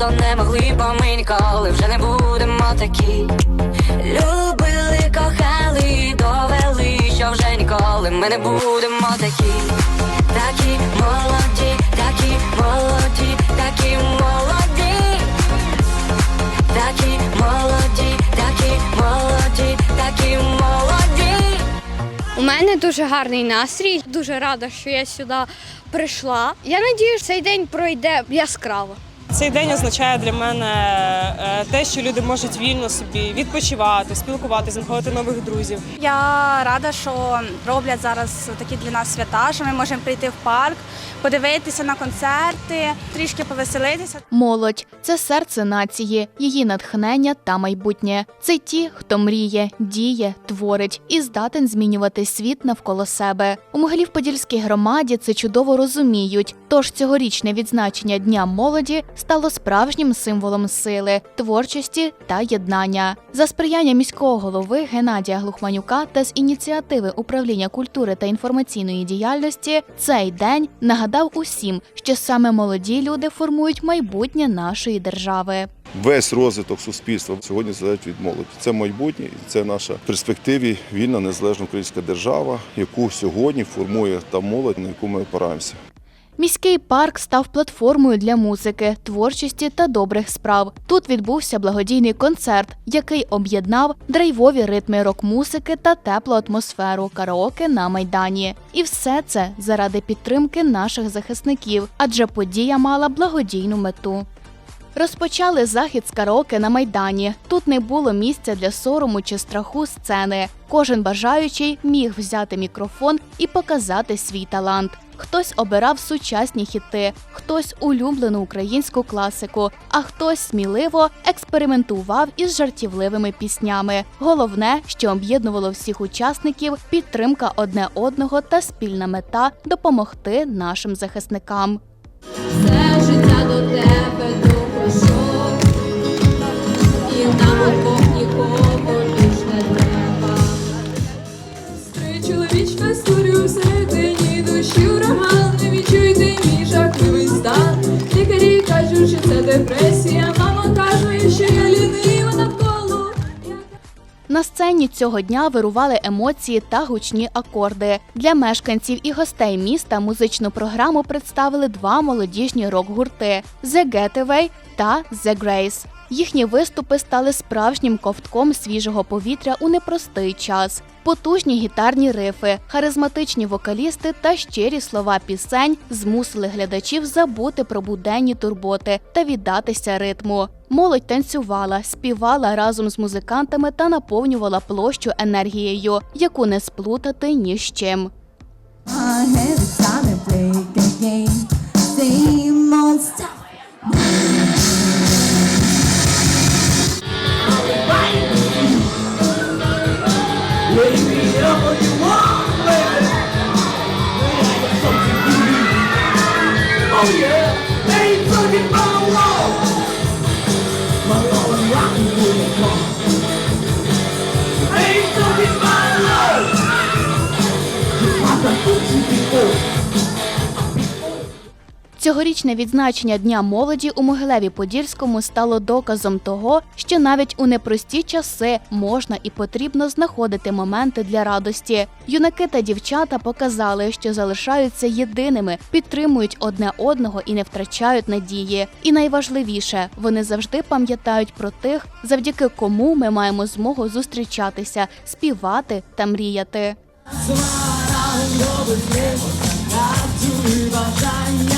просто не могли, бо ми ніколи вже не будемо такі. Любили, кохали, довели, що вже ніколи ми не будемо такі. Такі молоді, такі молоді, такі молоді. Такі молоді, такі молоді, такі молоді. У мене дуже гарний настрій. Дуже рада, що я сюди прийшла. Я сподіваюся, цей день пройде яскраво. Цей день означає для мене е, те, що люди можуть вільно собі відпочивати, спілкуватися, знаходити нових друзів. Я рада, що роблять зараз такі для нас свята, що ми можемо прийти в парк, подивитися на концерти, трішки повеселитися. Молодь це серце нації, її натхнення та майбутнє. Це ті, хто мріє, діє, творить і здатен змінювати світ навколо себе. У Могилів-Подільській громаді це чудово розуміють. Тож цьогорічне відзначення Дня молоді стало справжнім символом сили, творчості та єднання. За сприяння міського голови Геннадія Глухманюка та з ініціативи управління культури та інформаційної діяльності цей день нагадав усім, що саме молоді люди формують майбутнє нашої держави. Весь розвиток суспільства сьогодні залежить від молоді. Це майбутнє, і це наша в перспективі вільна незалежна українська держава, яку сьогодні формує та молодь, на яку ми опираємося. Міський парк став платформою для музики, творчості та добрих справ. Тут відбувся благодійний концерт, який об'єднав драйвові ритми рок-музики та теплу атмосферу караоке на майдані. І все це заради підтримки наших захисників, адже подія мала благодійну мету. Розпочали захід з караоке на майдані. Тут не було місця для сорому чи страху сцени. Кожен бажаючий міг взяти мікрофон і показати свій талант. Хтось обирав сучасні хіти, хтось улюблену українську класику, а хтось сміливо експериментував із жартівливими піснями. Головне, що об'єднувало всіх учасників, підтримка одне одного та спільна мета допомогти нашим захисникам. Відчуйте мій жахливий стан. Лікарі кажуть, що це депресія, мама каже, що я лінива навколо. На сцені цього дня вирували емоції та гучні акорди. Для мешканців і гостей міста музичну програму представили два молодіжні рок-гурти The Getaway та The Grace. Їхні виступи стали справжнім ковтком свіжого повітря у непростий час. Потужні гітарні рифи, харизматичні вокалісти та щирі слова пісень змусили глядачів забути про буденні турботи та віддатися ритму. Молодь танцювала, співала разом з музикантами та наповнювала площу енергією, яку не сплутати ні з чим. I Цьогорічне відзначення Дня молоді у Могилеві Подільському стало доказом того, що навіть у непрості часи можна і потрібно знаходити моменти для радості. Юнаки та дівчата показали, що залишаються єдиними, підтримують одне одного і не втрачають надії. І найважливіше, вони завжди пам'ятають про тих, завдяки кому ми маємо змогу зустрічатися, співати та мріяти. Бажання